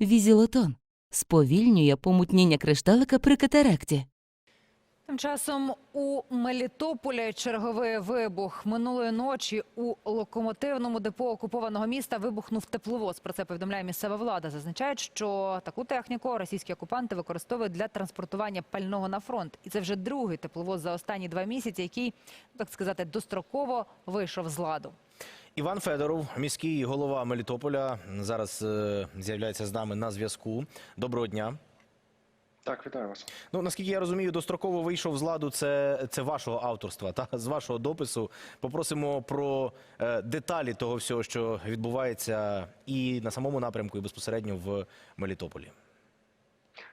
Візілотон сповільнює помутніння кришталика при катаракті. Тим часом у Мелітополі черговий вибух минулої ночі у локомотивному депо окупованого міста вибухнув тепловоз. Про це повідомляє місцева влада. Зазначають, що таку техніку російські окупанти використовують для транспортування пального на фронт. І це вже другий тепловоз за останні два місяці, який так сказати достроково вийшов з ладу. Іван Федоров, міський голова Мелітополя, зараз е, з'являється з нами на зв'язку. Доброго дня. Так, вітаю вас. Ну наскільки я розумію, достроково вийшов з ладу. Це, це вашого авторства, та з вашого допису. Попросимо про е, деталі того всього, що відбувається, і на самому напрямку, і безпосередньо в Мелітополі.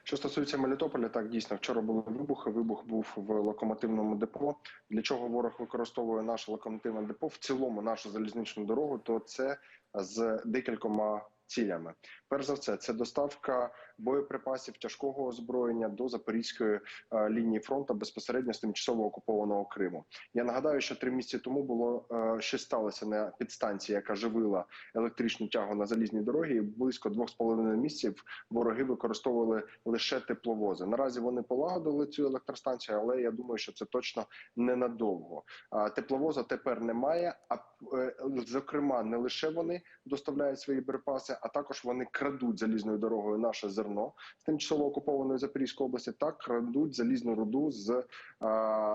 Що стосується Мелітополя, так дійсно вчора були вибухи. Вибух був в локомотивному депо. Для чого ворог використовує наше локомотивне депо в цілому нашу залізничну дорогу? То це з декількома цілями. Перш за все, це доставка боєприпасів тяжкого озброєння до запорізької е, лінії фронту безпосередньо з тимчасово окупованого Криму. Я нагадаю, що три місяці тому було е, щось сталося на підстанції, яка живила електричну тягу на залізній дорогі. І близько двох з половиною місяців вороги використовували лише тепловози. Наразі вони полагодили цю електростанцію, але я думаю, що це точно ненадовго. А тепловоза тепер немає. А е, зокрема, не лише вони доставляють свої припаси, а також вони крадуть залізною дорогою наше зерно з тимчасово окупованої Запорізької області. Так крадуть залізну руду з а,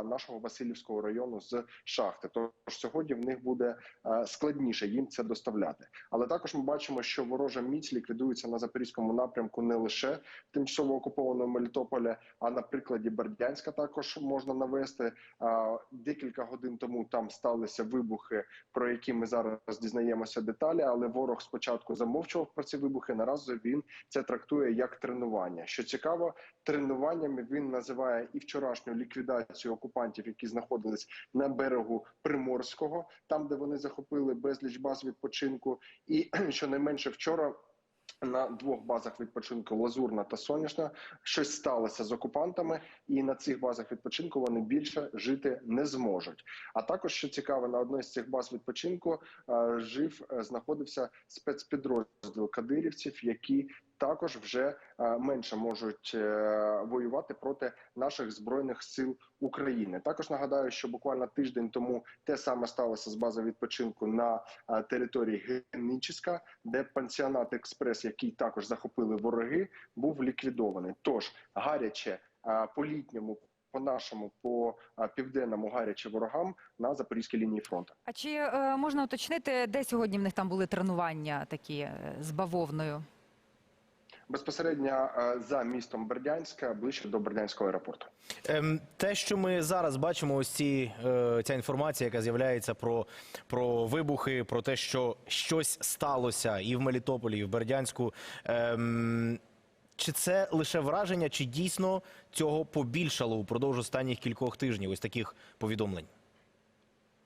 нашого Васильівського району з шахти. Тож сьогодні в них буде а, складніше їм це доставляти. Але також ми бачимо, що ворожа міць ліквідується на запорізькому напрямку не лише тимчасово окупованого Мелітополя, а на прикладі Бердянська також можна навести. А, Декілька годин тому там сталися вибухи, про які ми зараз дізнаємося деталі. Але ворог спочатку замовчував про ці вибухи. Наразі він це трактує як тренування. Що цікаво, тренуваннями він називає і вчорашню ліквідацію окупантів, які знаходились на берегу Приморського, там де вони захопили безліч баз відпочинку, і що найменше вчора. На двох базах відпочинку Лазурна та Соняшна щось сталося з окупантами, і на цих базах відпочинку вони більше жити не зможуть. А також що цікаво, на одній з цих баз відпочинку е, жив, е, знаходився спецпідрозділ кадирівців, які також вже е, менше можуть е, воювати проти наших збройних сил України. Також нагадаю, що буквально тиждень тому те саме сталося з бази відпочинку на е, території Генічіска, де пансіонат Експрес, який також захопили вороги, був ліквідований. Тож гаряче по літньому. По нашому по південному гаряче ворогам на запорізькій лінії фронту. А чи е, можна уточнити, де сьогодні в них там були тренування такі з бавовною? Безпосередньо е, за містом Бердянська, ближче до Бердянського аеропорту. Ем, те, що ми зараз бачимо, ось ці, е, ця інформація, яка з'являється про, про вибухи, про те, що щось сталося і в Мелітополі, і в Бердянську. Ем, чи це лише враження, чи дійсно цього побільшало упродовж останніх кількох тижнів? Ось таких повідомлень.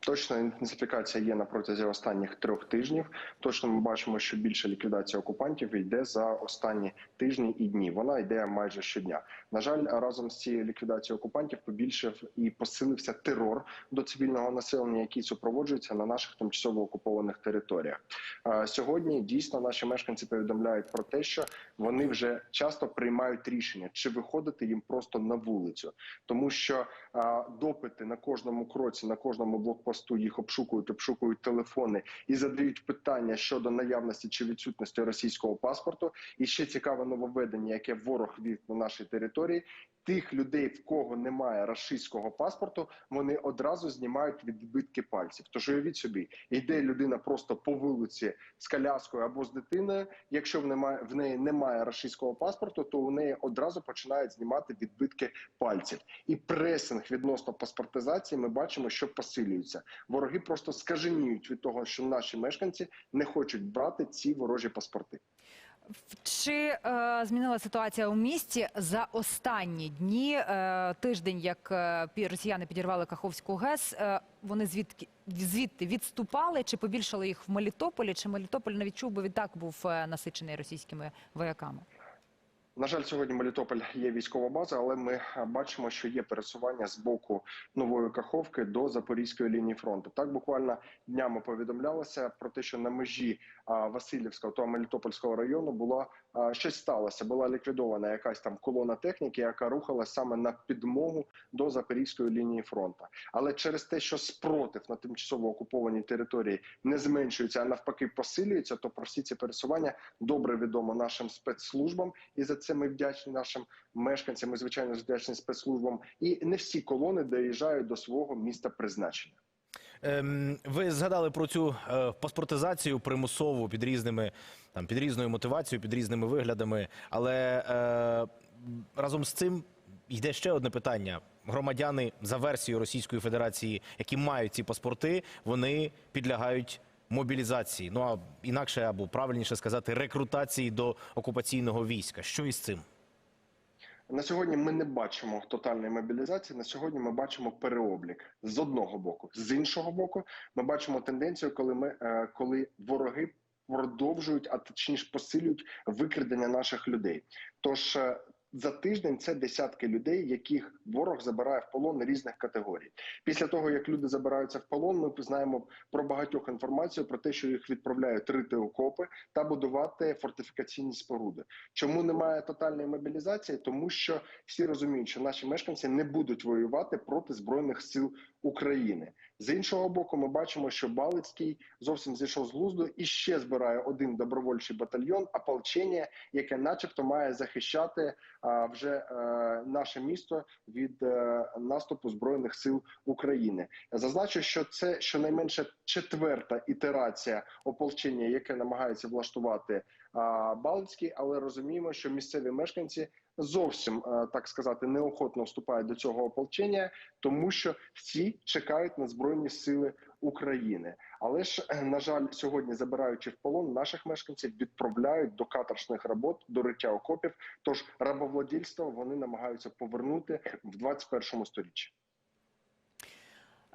Точно інтенсифікація є на протязі останніх трьох тижнів. Точно ми бачимо, що більше ліквідація окупантів йде за останні тижні і дні. Вона йде майже щодня. На жаль, разом з цією ліквідацією окупантів побільшив і посилився терор до цивільного населення, який супроводжується на наших тимчасово окупованих територіях. Е, Сьогодні дійсно наші мешканці повідомляють про те, що вони вже часто приймають рішення, чи виходити їм просто на вулицю, тому що е, допити на кожному кроці, на кожному блокпосту їх обшукують, обшукують телефони і задають питання щодо наявності чи відсутності російського паспорту. І ще цікаве нововведення, яке ворог вів на нашій території. Тих людей, в кого немає рашистського паспорту, вони одразу знімають відбитки пальців. Тож уявіть собі, йде людина просто по вулиці з коляскою або з дитиною. Якщо в немає в неї немає рашистського паспорту, то у неї одразу починають знімати відбитки пальців. І пресинг відносно паспортизації ми бачимо, що посилюється. Вороги просто скаженіють від того, що наші мешканці не хочуть брати ці ворожі паспорти. Чи е, змінила ситуація у місті за останні дні? Е, тиждень, як е, росіяни підірвали Каховську ГЕС, е, вони звідки звідти відступали? Чи побільшало їх в Мелітополі? Чи Мелітополь не відчув, бо відтак був е, насичений російськими вояками? На жаль, сьогодні Мелітополь є військова база, але ми е, бачимо, що є пересування з боку нової Каховки до Запорізької лінії фронту. Так буквально днями повідомлялося про те, що на межі Васильівського та Мелітопольського району була щось сталося. Була ліквідована якась там колона техніки, яка рухалася саме на підмогу до запорізької лінії фронту. Але через те, що спротив на тимчасово окупованій території не зменшується, а навпаки посилюється, то про всі ці пересування добре відомо нашим спецслужбам, і за це ми вдячні нашим мешканцям. Ми звичайно вдячні спецслужбам. І не всі колони доїжджають до свого міста призначення. Ем, ви згадали про цю е, паспортизацію примусову під різними там під різною мотивацією, під різними виглядами. Але е, разом з цим йде ще одне питання. Громадяни за версією Російської Федерації, які мають ці паспорти, вони підлягають мобілізації. Ну а інакше або правильніше сказати, рекрутації до окупаційного війська. Що із цим? На сьогодні ми не бачимо тотальної мобілізації. На сьогодні ми бачимо переоблік з одного боку. З іншого боку, ми бачимо тенденцію, коли ми е, коли вороги продовжують, а точніше посилюють викрадення наших людей. Тож е, за тиждень це десятки людей, яких ворог забирає в полон різних категорій. Після того як люди забираються в полон, ми знаємо про багатьох інформацію про те, що їх відправляють рити окопи та будувати фортифікаційні споруди. Чому немає тотальної мобілізації? Тому що всі розуміють, що наші мешканці не будуть воювати проти збройних сил України. З іншого боку, ми бачимо, що Балицький зовсім зійшов з глузду і ще збирає один добровольчий батальйон ополчення, яке, начебто, має захищати а, вже е, наше місто від е, наступу збройних сил України. Зазначу, що це щонайменше четверта ітерація ополчення, яке намагається влаштувати а, Балицький, але розуміємо, що місцеві мешканці зовсім е, так сказати неохотно вступають до цього ополчення, тому що всі чекають на збройні сили України. Але ж е, на жаль, сьогодні забираючи в полон наших мешканців, відправляють до каторшних робот, до риття окопів. Тож рабовладільство вони намагаються повернути в 21 сторіччі.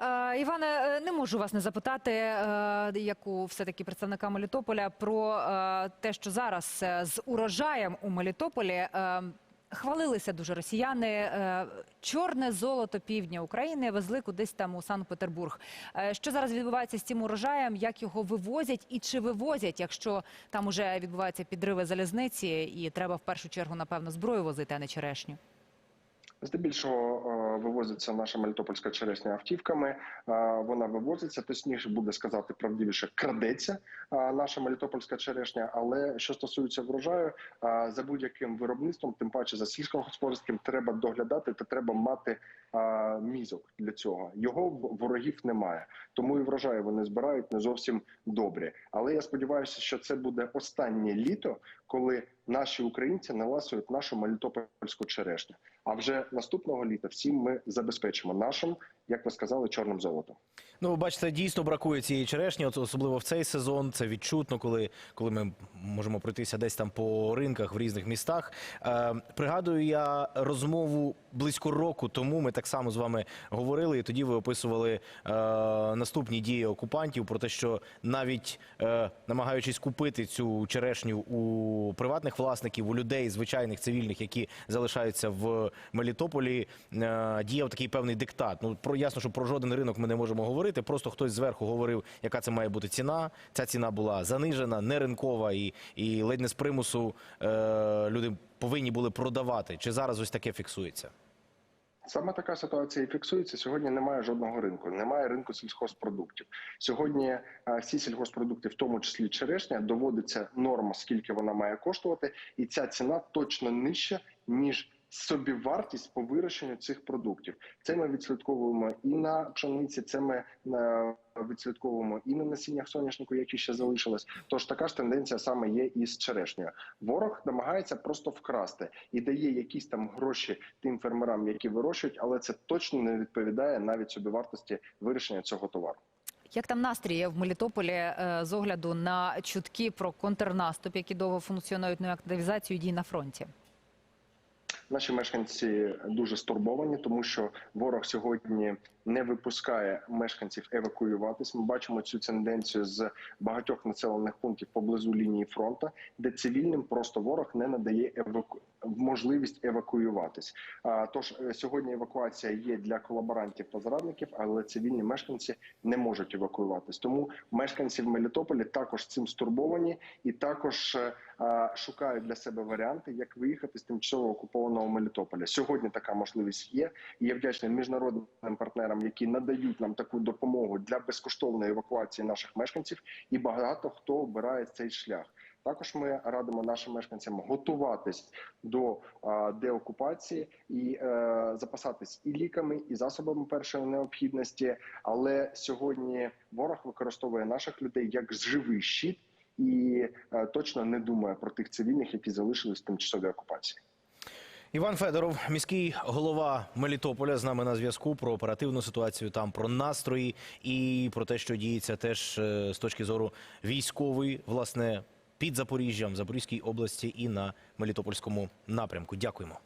Е, Іване, е, не можу вас не запитати, е, як у все-таки представника Мелітополя, про те, що зараз з урожаєм у Мелітополі хвалилися дуже росіяни. Чорне золото півдня України везли кудись там у Санкт-Петербург. Що зараз відбувається з цим урожаєм? Як його вивозять і чи вивозять, якщо там уже відбуваються підриви залізниці і треба в першу чергу, напевно, зброю возити, а не черешню? Здебільшого вивозиться наша мелітопольська черешня автівками. Вона вивозиться, точніше буде сказати правдивіше, крадеться наша мелітопольська черешня. Але що стосується врожаю, за будь-яким виробництвом, тим паче за сільськогосподарським, треба доглядати та треба мати мізок для цього. Його ворогів немає, тому і врожаї вони збирають не зовсім добрі. Але я сподіваюся, що це буде останнє літо, коли наші українці наласують нашу мелітопольську черешню. А вже наступного літа всім ми забезпечимо нашим, як ви сказали, чорним золотом. Ну, бачите, дійсно бракує цієї черешні, особливо в цей сезон. Це відчутно, коли, коли ми можемо пройтися десь там по ринках в різних містах. Е, пригадую я розмову близько року тому. Ми так само з вами говорили, і тоді ви описували е, наступні дії окупантів про те, що навіть е, намагаючись купити цю черешню у приватних власників, у людей, звичайних цивільних, які залишаються в Мелітополі, е, діяв такий певний диктат. Ну про ясно, що про жоден ринок ми не можемо говорити. Просто хтось зверху говорив, яка це має бути ціна. Ця ціна була занижена, не ринкова, і, і ледь не з примусу е, люди повинні були продавати. Чи зараз ось таке фіксується? Саме така ситуація і фіксується. Сьогодні немає жодного ринку, немає ринку сільхозпродуктів. Сьогодні е, всі сільхозпродукти, в тому числі черешня, доводиться норма, скільки вона має коштувати, і ця ціна точно нижча ніж собівартість по вирощенню цих продуктів. Це ми відслідковуємо і на пшениці, це ми е, відслідковуємо і на насіннях соняшнику, які ще залишились. Тож така ж тенденція саме є і з черешнею. Ворог намагається просто вкрасти і дає якісь там гроші тим фермерам, які вирощують, але це точно не відповідає навіть собівартості вирішення цього товару. Як там настрій в Мелітополі е, з огляду на чутки про контрнаступ, які довго функціонують на активізацію дій на фронті? Наші мешканці дуже стурбовані, тому що ворог сьогодні не випускає мешканців евакуюватись. Ми бачимо цю тенденцію з багатьох населених пунктів поблизу лінії фронту, де цивільним просто ворог не надає еваку... можливість евакуюватись. А, тож е, сьогодні евакуація є для колаборантів та зрадників, але цивільні мешканці не можуть евакуюватись. Тому мешканці в Мелітополі також цим стурбовані і також е, шукають для себе варіанти, як виїхати з тимчасово окупованого Мелітополя. Сьогодні така можливість є. І я вдячний міжнародним партнерам, які надають нам таку допомогу для безкоштовної евакуації наших мешканців, і багато хто обирає цей шлях. Також ми радимо нашим мешканцям готуватись до а, деокупації і е, запасатись і ліками, і засобами першої необхідності. Але сьогодні ворог використовує наших людей як живий щит і е, точно не думає про тих цивільних, які залишились в тимчасовій окупації. Іван Федоров, міський голова Мелітополя, з нами на зв'язку про оперативну ситуацію там, про настрої і про те, що діється теж е, з точки зору військової, власне, під Запоріжжям, в Запорізькій області і на Мелітопольському напрямку. Дякуємо.